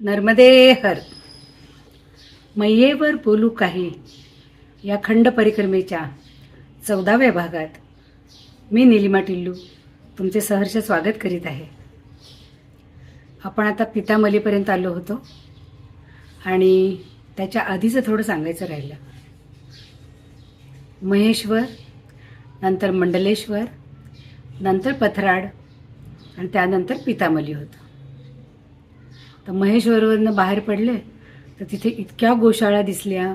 नर्मदे हर. मैयेवर बोलू काही? या खंड परिक्रमेच्या चौदाव्या भागात मी निलिमा टिल्लू तुमचे सहर्ष स्वागत करीत आहे. आपण आता पितामलीपर्यंत आलो होतो आणि त्याच्या आधीचं थोडं सांगायचं राहिलं. महेश्वर नंतर मंडलेश्वर नंतर पथराड आणि त्यानंतर पितामली होतं. तर महेश्वरवरनं बाहेर पडले तर तिथे इतक्या गोशाळा दिसल्या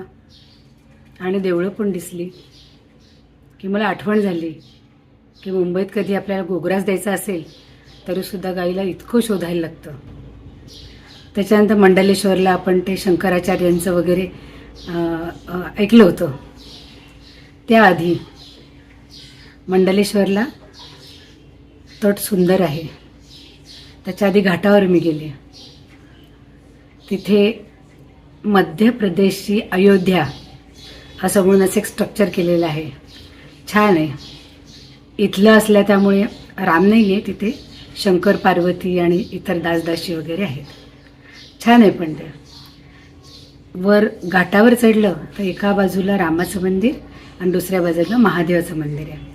आणि देवळं पण दिसली की मला आठवण झाली की मुंबईत कधी आपल्याला गोग्रास द्यायचा असेल तरीसुद्धा गाईला इतकं शोधायला लागतं. त्याच्यानंतर मंडलेश्वरला आपण ते शंकराचार्यांचं वगैरे ऐकलं होतं. त्याआधी मंडलेश्वरला तट सुंदर आहे. त्याच्या आधी घाटावर मी गेले. तिथे मध्य प्रदेशची अयोध्या असं म्हणून असं एक स्ट्रक्चर केलेलं आहे. छान आहे. इथलं असल्या त्यामुळे राम नाही आहे तिथे. शंकर पार्वती आणि इतर दासदासी वगैरे आहेत. छान आहे पण ते. वर घाटावर चढलं तर एका बाजूला रामाचं मंदिर आणि दुसऱ्या बाजूला महादेवाचं मंदिर आहे.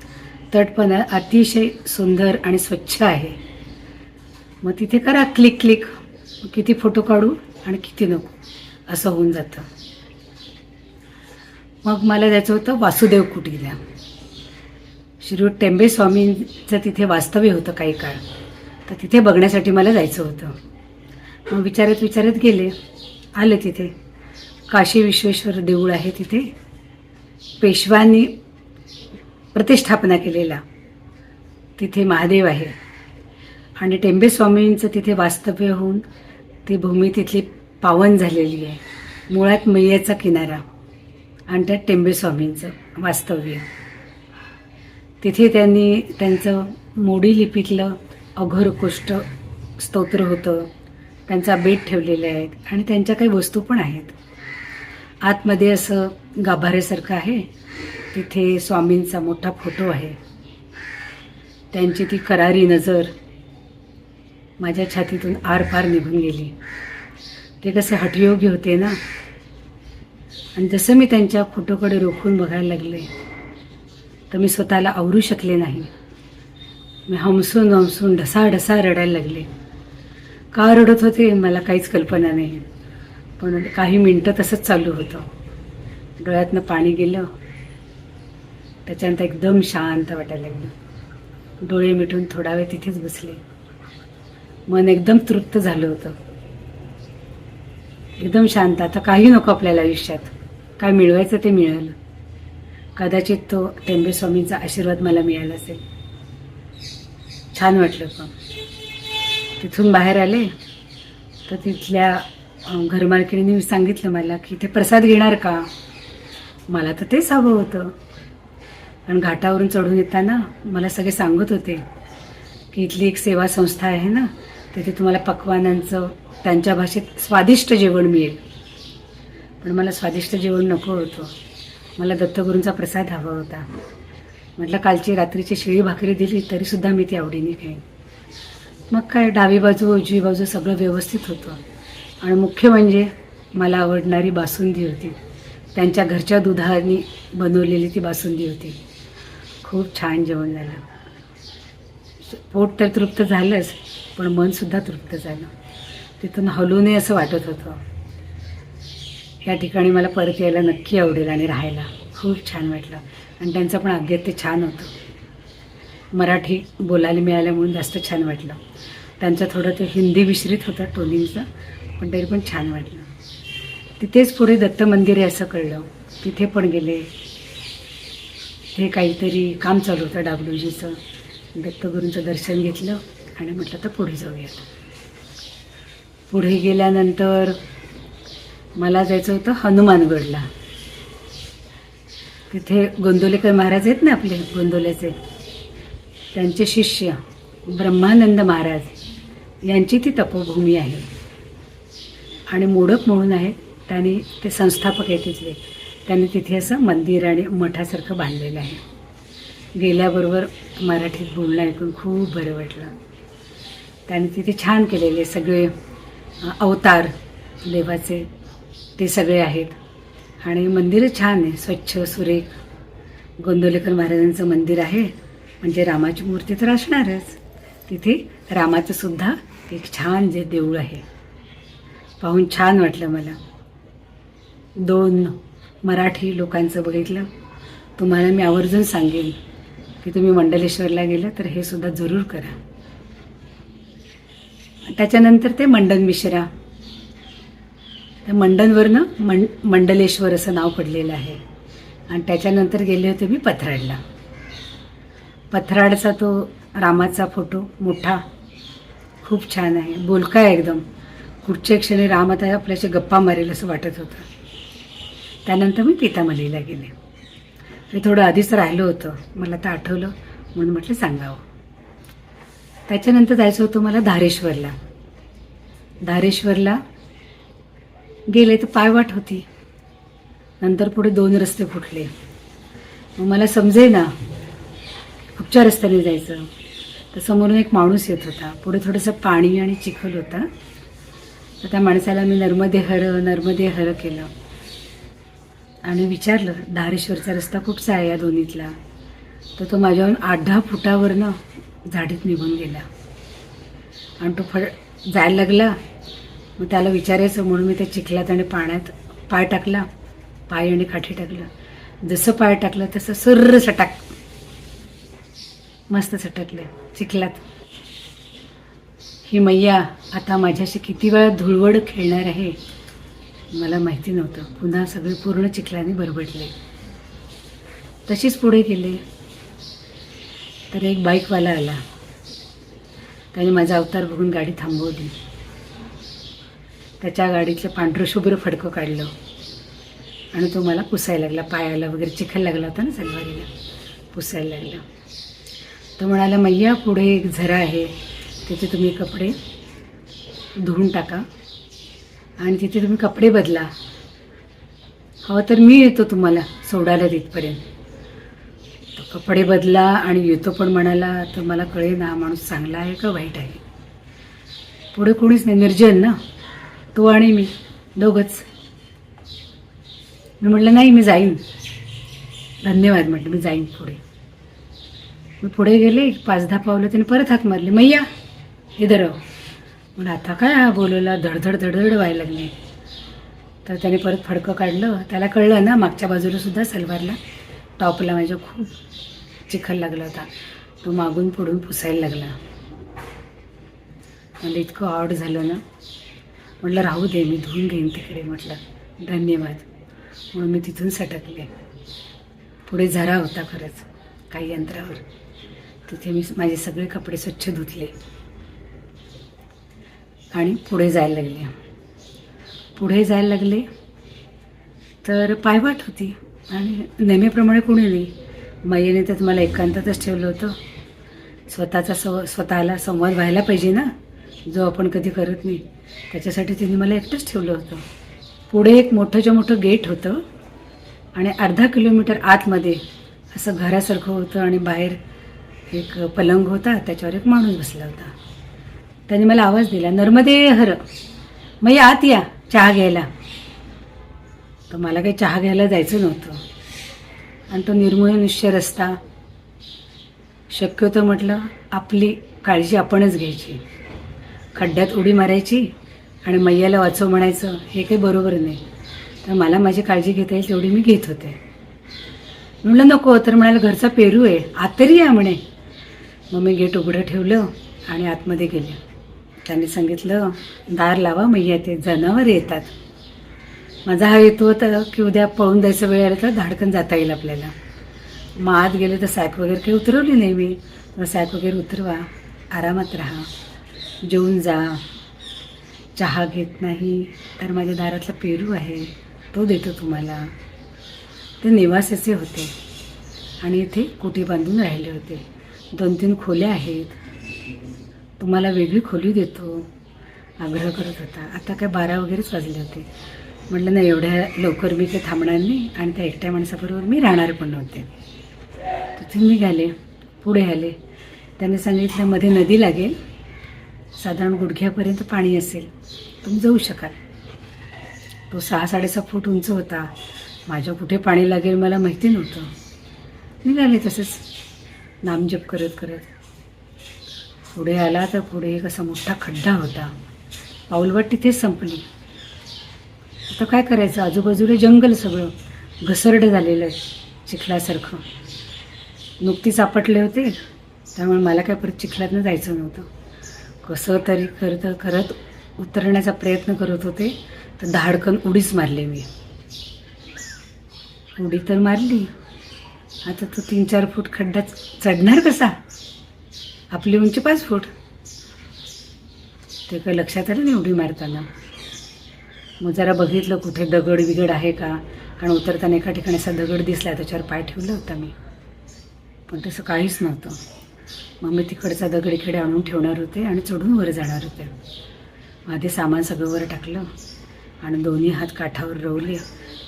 तट पण अतिशय सुंदर आणि स्वच्छ आहे. मग तिथे करा क्लिक क्लिक किती फोटो काढू? आणि किती नको. असं होऊन जातं. मग मला जायचं होतं वासुदेव कुटीला. श्री टेंबे स्वामींचं तिथे वास्तव्य होतं काही काळ. तर तिथे बघण्यासाठी मला जायचं होतं. मग विचारत विचारत गेले. आले तिथे. काशी विश्वेश्वर देऊळ आहे तिथे. पेशवांनी प्रतिष्ठापना केलेला. तिथे महादेव आहे. आणि टेंबे स्वामींचं तिथे वास्तव्य होऊन ती भूमी तिथली पावन झालेली आहे. मुळात मैयाचा किनारा आणि त्यात टेंबेस्वामींचं वास्तव्य. तिथे त्यांनी त्यांचं मोडी लिपीतलं अघोरकोष्ठ स्तोत्र होतं. त्यांचा बेट ठेवलेले आहेत आणि त्यांच्या काही वस्तू पण आहेत. आतमध्ये असं गाभाऱ्यासारखं आहे. तिथे स्वामींचा मोठा फोटो आहे. त्यांची ती करारी नजर माझ्या छातीतून आरपार निघून गेली. ते कसे हठयोगी होते ना. आणि जसं मी त्यांच्या फोटोकडे रोखून बघायला लागले तर मी स्वतःला आवरू शकले नाही. मी हमसून हमसून ढसा ढसा रडायला लागले. का रडत होते मला काहीच कल्पना नाही पण काही मिनटं तसंच चालू होतं. डोळ्यातनं पाणी गेलं. त्याच्यानंतर एकदम शांत वाटायला लागलं. डोळे मिटून थोडा वेळ तिथेच बसले. मन एकदम तृप्त झालं होतं. एकदम शांत. आता काही नको आपल्याला आयुष्यात. काय मिळवायचं ते मिळालं. कदाचित तो टेंबे स्वामींचा आशीर्वाद मला मिळाला असेल. छान वाटलं पण. तिथून बाहेर आले. तर तिथल्या घरमालकीने घरमालकिणीने सांगितलं मला की ते प्रसाद घेणार का? मला तर तेच हवं होतं. आणि घाटावरून चढून येताना मला सगळे सांगत होते की इथली एक सेवा संस्था आहे ना तिथे तुम्हाला पक्वानांचं त्यांच्या भाषेत स्वादिष्ट जेवण मिळेल. पण मला स्वादिष्ट जेवण नको होतं. मला दत्तगुरूंचा प्रसाद हवा होता. म्हटलं कालची रात्रीची शिळी भाकरी दिली तरीसुद्धा मी ती आवडीने खाईन. मग काय डावी बाजू उजवी बाजू सगळं व्यवस्थित होतं. आणि मुख्य म्हणजे मला आवडणारी बासुंदी होती. त्यांच्या घरच्या दुधाने बनवलेली ती बासुंदी होती. खूप छान जेवण झालं. पोट तर तृप्त झालंच पण मनसुद्धा तृप्त झालं. तिथून हलू नये असं वाटत होतं. या ठिकाणी मला परत यायला नक्की आवडेल आणि राहायला. खूप छान वाटलं. आणि त्यांचं पण अज्ञात छान होतं. मराठी बोलायला मिळाल्यामुळे जास्त छान वाटलं. त्यांचं थोडं ते हिंदी मिश्रित होतं टोनिंगचं पण तरी पण छान वाटलं. तिथेच पुढे दत्त मंदिर आहे असं कळलं. तिथे पण गेले. हे काहीतरी काम चालू होतं डाबलूजीचं दत्तगुरूंचं दर्शन घेतलं आणि म्हटलं तर पुढे जाऊयात. पुढे गेल्यानंतर मला जायचं होतं हनुमानगडला. तिथे गोंदोलेकर महाराज आहेत ना आपले गोंदोल्याचे? त्यांचे शिष्य ब्रह्मानंद महाराज यांची ती तपोभूमी आहे. आणि मोडक म्हणून आहेत त्यांनी ते संस्थापक आहे तिथले. त्यांनी तिथे असं मंदिर आणि मठासारखं बांधलेलं आहे. गेल्याबरोबर मराठीत बोलणं ऐकून खूप बरं वाटलं. त्याने तिथे छान केलेले सगळे अवतार देवाचे ते सगळे आहेत. आणि मंदिर छान आहे स्वच्छ सुरेख. गोंदवलेकर महाराजांचं मंदिर आहे. म्हणजे रामाची मूर्ती तर असणारच. तिथे रामाचं सुद्धा एक छान जे देऊळ आहे. पाहून छान वाटलं मला. दोन मराठी लोकांचं बघितलं. तुम्हाला मी आवर्जून सांगेन. की तुम्ही मंडलेश्वरला गेलं तर हे सुद्धा जरूर करा. त्याच्यानंतर ते मंडन मिश्रा. त्या मंडनवरनं मं मंडलेश्वर असं नाव पडलेलं आहे. आणि त्याच्यानंतर गेले होते मी पथराडला. पथराडचा तो रामाचा फोटो मोठा खूप छान आहे. बोलका आहे एकदम. कुठच्या क्षणी राम आता आपल्याशी गप्पा मारेल असं वाटत होतं. त्यानंतर मी पितामलीला गेले. मी थोडं आधीच राहिलं होतं. मला तर आठवलं म्हणून म्हटलं सांगावं. त्याच्यानंतर जायचं होतं मला धारेश्वरला. धारेश्वरला गेले तर पायवाट होती. नंतर पुढे दोन रस्ते फुटले. मग मला समजे ना कुठच्या रस्त्याने जायचं. तर समोरून एक माणूस येत होता. पुढे थोडंसं पाणी आणि चिखल होता. तर त्या माणसाला मी नर्मदे हर नर्मदे हर केलं. आणि विचारलं धारेश्वरचा रस्ता कुठचा आहे या दोन्हीतला. तर तो माझ्याहून आठ दहा फुटावरनं झाडीत निघून गेला. आणि तो फळ जायला लागला. मग त्याला विचारायचं म्हणून मी त्या चिखलात आणि पाण्यात पाय टाकला. पाय आणि काठी टाकलं. जसं पाय टाकलं तसं सर्र सटाक मस्त सटकले चिखलात. ही मैया आता माझ्याशी किती वेळा धुळवड खेळणार आहे मला माहिती नव्हतं. पुन्हा सगळे पूर्ण चिखलाने बरबडले. तशीच पुढे गेले. तर एक बाईकवाला आला. त्याने माझा अवतार बघून गाडी थांबवली. त्याच्या गाडीतलं पांढरं शुभ्र फडकं काढलं. आणि तो मला पुसायला लागला. पायाला वगैरे चिखल लागला होता ना सलवारीला. पुसायला लागला. तो म्हणाला मैया पुढे एक झरा आहे. तिथे तुम्ही कपडे धुवून टाका. आणि तिथे तुम्ही कपडे बदला. हवं तर मी येतो तुम्हाला सोडायला तिथपर्यंत. तो कपडे बदला आणि येतो पण म्हणाला तर मला कळे ना माणूस चांगला आहे का वाईट आहे? पुढे कोणीच नाही निर्जन ना? तो आणि मी दोघंच. मी म्हटलं नाही मी जाईन. धन्यवाद म्हटलं मी जाईन पुढे. मी पुढे गेले पाच दहा पावलं त्याने परत हाक मारली मैया इधर राहू म्हणून आता काय हा बोलवला धडधड धडधड व्हायला लागली. तर त्याने परत फडकं काढलं. त्याला कळलं ना मागच्या बाजूला सुद्धा सलवारला टॉपला माझ्या खूप चिखल लागला होता. तो मागून पुढून पुसायला लागला. म्हणजे इतकं आवड झालं ना. म्हटलं राहू दे मी धुवून घेईन तिकडे. म्हटलं धन्यवाद. म्हणून मी तिथून सटकले. पुढे झरा होता खरंच काही यंत्रावर. तिथे मी माझे सगळे कपडे स्वच्छ धुतले. आणि पुढे जायला लागले. पुढे जायला लागले. तर पायवाट होती. आणि नेहमीप्रमाणे कोणी नाही. मैयाने तर मला एकांतातच ठेवलं होतं. स्वतःचा सव स्वतःला संवाद व्हायला पाहिजे ना. जो आपण कधी करत नाही. त्याच्यासाठी तिने मला एकटंच ठेवलं होतं. पुढे एक मोठंच्या मोठं गेट होतं. आणि अर्धा किलोमीटर आतमध्ये असं घरासारखं होतं आणि बाहेर एक पलंग होता. त्याच्यावर एक माणूस बसला होता. त्याने मला आवाज दिला नर्मदे हर मग या आत या चहा घ्यायला. तर मला काही चहा घ्यायला जायचं नव्हतं. आणि तो निर्मनुष्य रस्ता शक्यतो म्हटलं आपली काळजी आपणच घ्यायची. खड्ड्यात उडी मारायची आणि मैयाला वाचव म्हणायचं हे काही बरोबर नाही. तर मला माझी काळजी घेता येईल तेवढी मी घेत होते. म्हणलं नको तर म्हणाला घरचा पेरू आहे आत तरी या म्हणे. मग मी गेट उघडं ठेवलं आणि आतमध्ये गेले. त्यांनी सांगितलं दार लावा मैया ते जनावर येतात. माझा हा हेतू होता की उद्या पळून जायचं वेळ आला तर धाडकन जाता येईल आपल्याला. मग आत गेले तर सॅक वगैरे काही उतरवली नाही मी. तर सॅक वगैरे उतरवा आरामात राहा. जेवून जा. चहा घेत नाही तर माझ्या दारातला पेरू आहे तो देतो तुम्हाला. ते निवासाचे होते. आणि इथे कुठे बांधून राहिले होते. दोन तीन खोल्या आहेत. तुम्हाला वेगळी खोली देतो. आग्रह करत होता. आता काय बारा वगैरेच वाजले होते. म्हटलं ना एवढ्या लवकर मी काही थांबणार नाही आणि त्या एकट्या माणसाबरोबर मी राहणार पण नव्हते. तिथून मी गेले पुढे आले. त्याने सांगितलं मध्ये नदी लागेल. साधारण गुडघ्यापर्यंत पाणी असेल. तुम्ही जाऊ शकाल. तो सहा साडेसहा फूट उंच होता. माझ्या कुठे पाणी लागेल मला माहिती नव्हतं. निघाले तसंच. नामजप करत करत. पुढे आला तर पुढे एक असा मोठा खड्डा होता. पाऊलवाट तिथेच संपली. आता काय करायचं? आजूबाजूला जंगल सगळं. घसरडं झालेलं आहे चिखलासारखं. नुकतीच आपटले होते त्यामुळे मला काय परत चिखलातनं जायचं नव्हतं. कसं तरी करत करत उतरण्याचा प्रयत्न करत होते तर धाडकन उडीच मारले मी. उडी तर मारली. आता तो तीन चार फूट खड्डा चढणार कसा? आपली उंची पाच फूट. ते काही लक्षात आलं नाही उडी मारताना? मग जरा बघितलं कुठे दगड बिगड आहे का? कारण उतरताना एका ठिकाणी असा दगड दिसला त्याच्यावर पाय ठेवला होता मी. पण तसं काहीच नव्हतं. मग मी तिकडचा दगड इकडे आणून ठेवणार होते आणि चढून वर जाणार होते. आधी सामान सगळं वर टाकलं आणि दोन्ही हात काठावर रोवले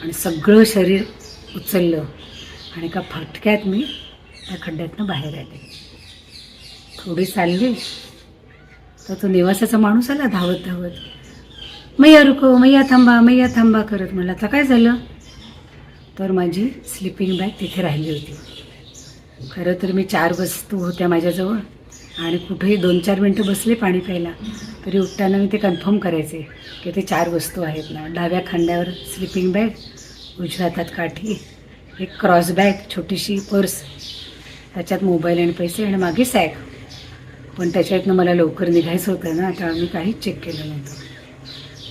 आणि सगळं शरीर उचललं. आणि एका फटक्यात मी त्या खड्ड्यातनं बाहेर आले. थोडी चालली. तर तो निवासाचा माणूस आला धावत धावत. मैया रुको मैया थांबा मैया थांबा करत मला आता काय झालं? तर माझी स्लिपिंग बॅग तिथे राहिली होती. खरं तर मी चार वस्तू होत्या माझ्याजवळ आणि कुठेही दोन चार मिनटं बसले पाणी प्यायला. तरी उठताना मी ते कन्फर्म करायचे की ते चार वस्तू आहेत ना. डाव्या खांद्यावर स्लिपिंग बॅग उजव्या हातात काठी एक क्रॉस बॅग छोटीशी पर्स त्याच्यात मोबाईल आणि पैसे आणि मागे सॅग पण त्याच्यातनं मला लवकर निघायचं होतं ना त्यामुळे मी काहीच चेक केलं नव्हतं.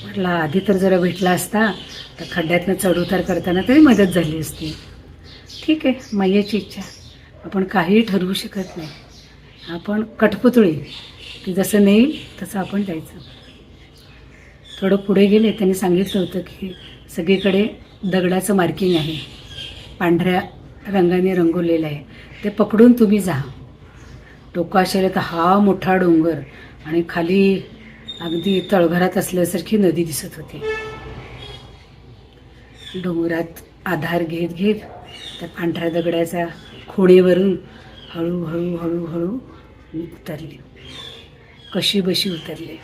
म्हटलं आधी तर जरा भेटला असता तर खड्ड्यातनं चढउतार करताना तरी मदत झाली असती. ठीक आहे मैयाची इच्छा. आपण काहीही ठरवू शकत नाही. आपण कठपुतळी. ती जसं नेईल तसं आपण द्यायचं. थोडं पुढे गेले त्यांनी सांगितलं होतं की सगळीकडे दगडाचं मार्किंग आहे. पांढऱ्या रंगाने रंगवलेलं आहे. ते पकडून तुम्ही जा. टोकाशेला तर हा मोठा डोंगर आणि खाली अगदी तळघरात असल्यासारखी नदी दिसत होती. डोंगरात आधार घेत घेत त्या पांढऱ्या दगडाच्या खोडीवरून हळूहळू हळूहळू उतरली उतरले. कशी बशी उतरले?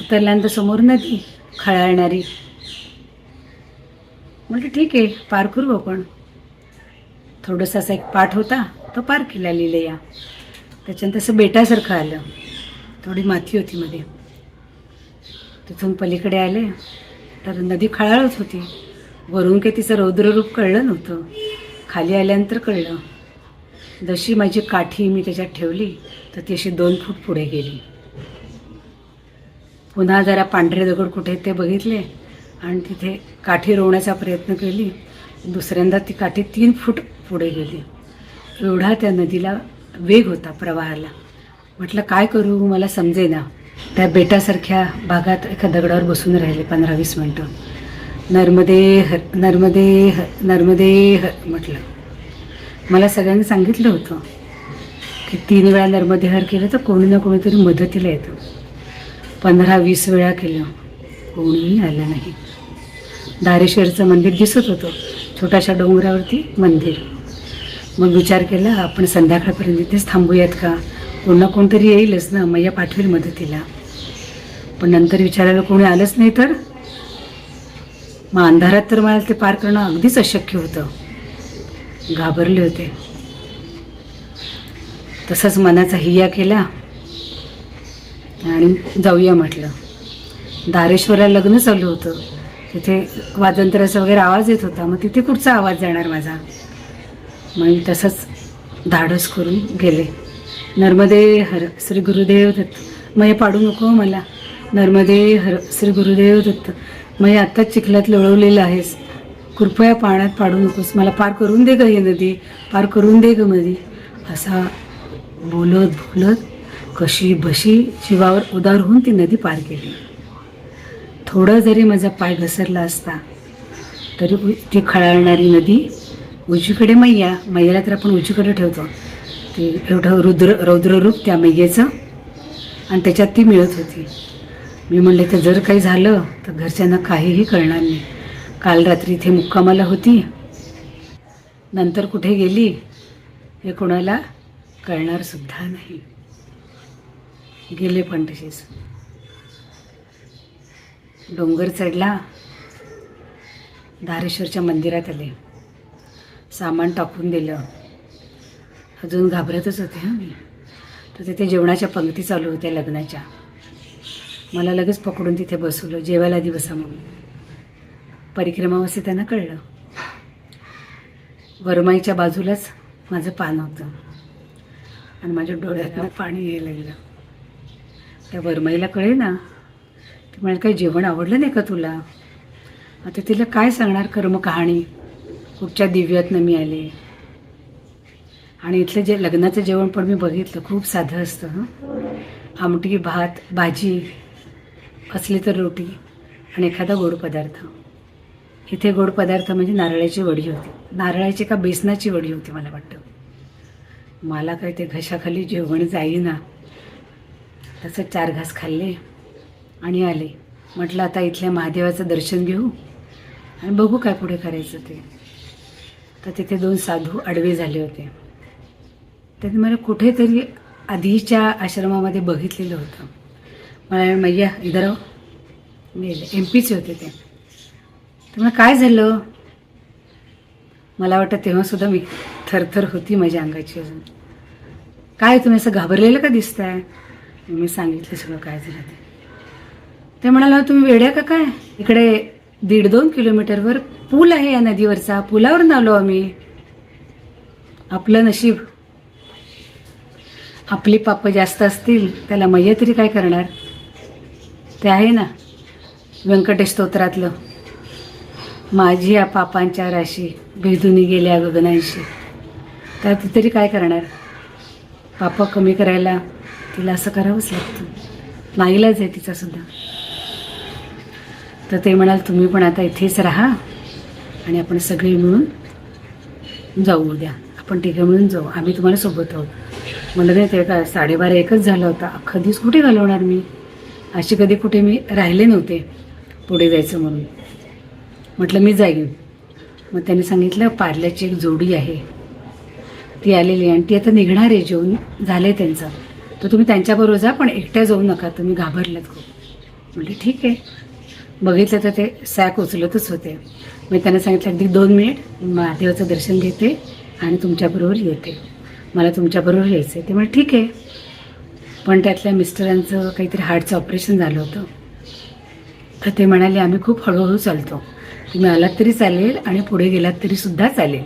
उतरल्यानंतर समोर नदी खळाळणारी. म्हटलं ठीक आहे पार करू आपण. थोडंसं असा एक पाठ होता. तो पार केला लिहिलं या त्याच्यानंतर असं बेटासारखं आलं. थोडी माती होती मध्ये. तिथून पलीकडे आले. तर नदी खळाळत होती. वरून काही तिचं रौद्ररूप कळलं नव्हतं. खाली आल्यानंतर कळलं. जशी माझी काठी मी त्याच्यात ठेवली तर ती अशी दोन फूट पुढे गेली. पुन्हा जरा पांढरे दगड कुठे आहेत ते बघितले आणि तिथे काठी रोवण्याचा प्रयत्न केली. दुसऱ्यांदा ती काठी तीन फूट पुढे गेली. एवढा त्या नदीला वेग होता प्रवाहाला. म्हटलं काय करू? मला समजेना. त्या बेटासारख्या भागात एका दगडावर बसून राहिले पंधरा वीस मिनटं. नर्मदे हर नर्मदे हर नर्मदे हर म्हटलं. मला सगळ्यांनी सांगितलं होतं की तीन वेळा नर्मदे हर केलं तर कोणी ना कोणीतरी मदतीला येतं. पंधरा वीस वेळा केलं कोणीही आलं नाही. दारेश्वरचं मंदिर दिसत होतं छोट्याशा डोंगरावरती मंदिर. मग विचार केला आपण संध्याकाळपर्यंत इथेच थांबूयात का? कोण ना कोणतरी येईलच ना मैया पाठवेल मदतीला. पण नंतर विचारायला कोणी आलंच नाही तर? मग अंधारात तर मला ते पार करणं अगदीच अशक्य होतं. घाबरले होते. तसंच मनाचा हिया केला आणि जाऊया म्हटलं. दारेश्वराला लग्न चालू होतं. तिथे वादंत्राचा वगैरे आवाज येत होता मग तिथे कुठचा आवाज जाणार माझा. मग मी तसंच धाडस करून गेले. नर्मदे हर श्री गुरुदेव दत्त मग हे पाडू नको मला. नर्मदे हर श्री गुरुदेव दत्त मग हे आत्ताच चिखलात लोळवलेलं आहेस. कृपया पाण्यात पाडू नकोस. मला पार करून दे ग ही नदी पार करून दे ग नदी असा बोलत बोलत कशी बशी जीवावर उदार होऊन ती नदी पार केली. थोडं जरी माझा पाय घसरला असता तरी ती खळाळणारी नदी उजवीकडे मैया मैयाला तर आपण उजवीकडे ठेवतो. ते एवढं रुद्र रौद्ररूप त्या मैयेचं. आणि त्याच्यात ती मिळत होती. मी म्हणले तर जर काही झालं तर घरच्यांना काहीही कळणार नाही. काल रात्री इथे मुक्कामाला होती. नंतर कुठे गेली हे कोणाला कळणारसुद्धा नाही. गेले पण तसेच डोंगर चढला. धारेश्वरच्या मंदिरात आले. सामान टाकून दिलं. अजून घाबरतच होते हां मी. तर तिथे जेवणाच्या पंक्ती चालू होत्या लग्नाच्या. मला लगेच पकडून तिथे बसवलं जेवायला आधी बसा म्हणून. परिक्रमावासी त्यांना कळलं. वरमाईच्या बाजूलाच माझं पान होतं. आणि माझ्या डोळ्यातनं पाणी यायला लागलं. त्या वरमाईला कळे ना ती म्हणाल काही जेवण आवडलं नाही का तुला? आता तिला काय सांगणार कर्म कहाणी कुठच्या दिव्यातनं मी आले. आणि इथलं जे लग्नाचं जेवण पण मी बघितलं खूप साधं असतं हं. आमटी भात भाजी असली तर रोटी आणि एखादा गोड पदार्थ. इथे गोड पदार्थ म्हणजे नारळाची वडी होती. नारळाची का बेसनाची वडी होती मला वाटतं. मला काय ते घशाखाली जेवण जाईना. तसं चार घास खाल्ले आणि आले. म्हटलं आता इथल्या महादेवाचं दर्शन घेऊ आणि बघू काय पुढे करायचं ते. तर तिथे दोन साधू आडवे झाले होते. त्यांनी मला कुठेतरी आधीच्या आश्रमामध्ये बघितलेलं होतं. मला मैया इधर आहो." एम पीचे होते ते. तर मला काय झालं? मला वाटतं तेव्हासुद्धा मी थरथर होती माझ्या अंगाची अजून. काय तुम्ही असं घाबरलेलं का दिसताय? मी सांगितलं सगळं काय झालं ते. ते म्हणाला तुम्ही वेड्या का काय? इकडे दीड दोन किलोमीटरवर पूल आहे या नदीवरचा. पुलावरून आलो आम्ही. आपलं नशीब. आपली पापं जास्त असतील त्याला मैया तरी काय करणार? ते आहे ना व्यंकटेश स्तोत्रातलं. माझी या पापांच्या राशी भेदुनी गेल्या गगनांशी. तर ती तरी काय करणार? पापं कमी करायला तिला असं करावंच लागतं. नाईलाज आहे तिचा सुद्धा. तर ते म्हणाल तुम्ही पण आता इथेच राहा आणि आपण सगळे मिळून जाऊ उद्या. आपण तिघे मिळून जाऊ. आम्ही तुम्हाला सोबत आहोत म्हणलं नाही ते का साडेबारा एकच झाला होता. अख्खा दिवस कुठे घालवणार मी? अशी कधी कुठे मी राहिले नव्हते पुढे जायचं म्हणून. म्हटलं मी जाईन. मग त्याने सांगितलं पार्ल्याची एक जोडी आहे. ती आलेली आणि ती आता निघणार आहे जेवण झालं आहे त्यांचं. तर तुम्ही त्यांच्याबरोबर जा पण एकट्या जाऊ नका. तुम्ही घाबरलात खूप. म्हणजे ठीक आहे. बघितलं तर ते सॅक उचलतच होते. मी त्यांना सांगितलं अगदी दोन मिनिट महादेवाचं दर्शन घेते आणि तुमच्याबरोबर येते. मला तुमच्याबरोबर यायचं आहे ते म्हणजे ठीक आहे. पण त्यातल्या मिस्टरांचं काहीतरी हार्टचं ऑपरेशन झालं होतं. तर ते म्हणाले आम्ही खूप हळूहळू चालतो. तुम्ही आलात तरी चालेल आणि पुढे गेलात तरीसुद्धा चालेल.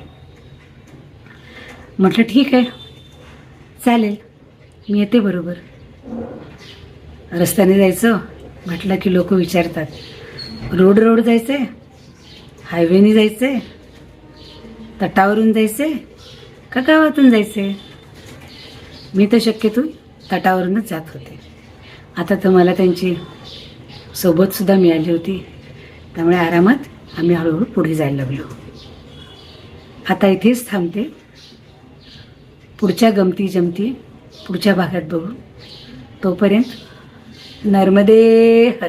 म्हटलं ठीक आहे. चालेल. मी येते बरोबर. रस्त्याने जायचं. म्हटलं की लोक विचारतात रोड रोड जायचे हायवेने जायचे तटावरून जायचे का गावातून जायचे मी तर शक्यतो तटावरूनच जात होते. आता तर मला त्यांची सोबतसुद्धा मिळाली होती. त्यामुळे आरामात आम्ही हळूहळू पुढे जायला लागलो. आता इथेच थांबते. पुढच्या गमती जमती पुढच्या भागात बघू. तोपर्यंत नर्मदे हर